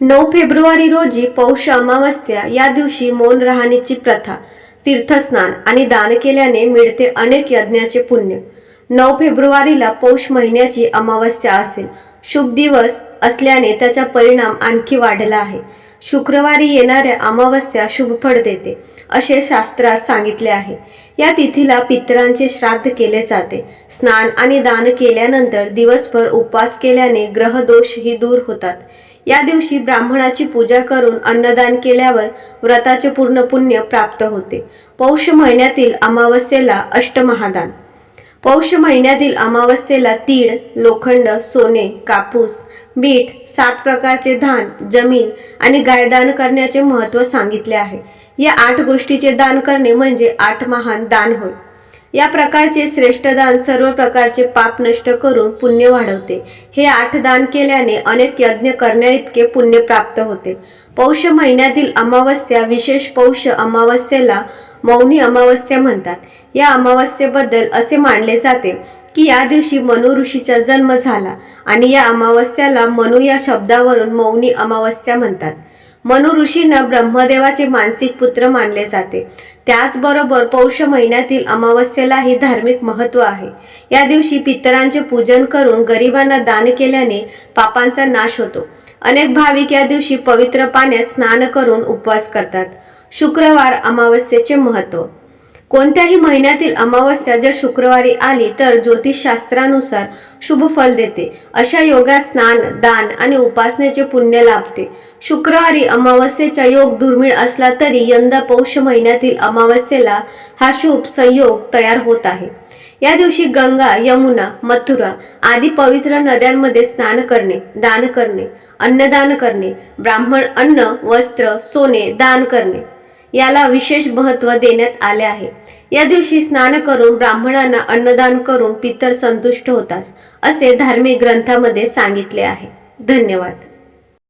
नऊ फेब्रुवारी रोजी पौष अमावस्या या दिवशी मौन राहण्याची प्रथा तीर्थस्नान आणि दान केल्याने मिळते अनेक यज्ञाचे पुण्य. नऊ फेब्रुवारीला पौष महिन्याची अमावस्या असेल. शुभ दिवस असल्याने त्याचा परिणाम आणखी वाढला आहे. शुक्रवारी येणाऱ्या अमावस्या शुभफळ देते असे शास्त्रात सांगितले आहे. या तिथीला पितरांचे श्राद्ध केले जाते. स्नान आणि दान केल्यानंतर दिवसभर उपवास केल्याने ग्रहदोषही दूर होतात. या दिवशी ब्राह्मणाची पूजा करून अन्नदान केल्यावर व्रताचे पूर्ण पुण्य प्राप्त होते. पौष महिन्यातील अमावस्येला अष्टमहादान. पौष महिन्यातील अमावस्येला तीळ लोखंड सोने कापूस मीठ सात प्रकारचे धान जमीन आणि गायदान करण्याचे महत्त्व सांगितले आहे. या आठ गोष्टीचे दान करणे म्हणजे आठ महान दान होय. या प्रकारचे श्रेष्ठ दान सर्व प्रकारचे पाप नष्ट करून पुण्य वाढवते. हे आठ दान केल्याने अनेक यज्ञ करण्याइतके पुण्य प्राप्त होते. पौष महिन्यातील अमावस्या विशेष पौष अमावस्येला मौनी अमावस्या म्हणतात. या अमावस्येबद्दल असे मानले जाते की या दिवशी मनु ऋषीचा जन्म झाला आणि या अमावस्याला मनु या शब्दावरून मौनी अमावस्या म्हणतात. मनु ऋषींना ब्रह्मदेवाचे मानसिक पुत्र मानले जाते. त्याचबरोबर पौष महिन्यातील अमावस्येलाही धार्मिक महत्त्व आहे. या दिवशी पितरांचे पूजन करून गरिबांना दान केल्याने पापांचा नाश होतो. अनेक भाविक या दिवशी पवित्र पाण्यात स्नान करून उपवास करतात. शुक्रवार अमावस्येचे महत्त्व. कोणत्याही महिन्यातील अमावस्या जर शुक्रवारी आली तर ज्योतिषशास्त्रानुसार शुभ फल देते. अशा योगात स्नान दान आणि उपासनेचे पुण्य लाभते. शुक्रवारी अमावस्येचा योग दुर्मिळ असला तरी यंदा पौष महिन्यातील अमावस्येला हा शुभ संयोग तयार होत आहे. या दिवशी गंगा यमुना मथुरा आदी पवित्र नद्यांमध्ये स्नान करणे दान करणे अन्नदान करणे ब्राह्मण अन्न वस्त्र सोने दान करणे. याला विशेष महत्त्व देण्यात आले आहे. या दिवशी स्नान करून ब्राह्मणांना अन्नदान करून पितर संतुष्ट होतात असे धार्मिक ग्रंथामध्ये सांगितले आहे. धन्यवाद.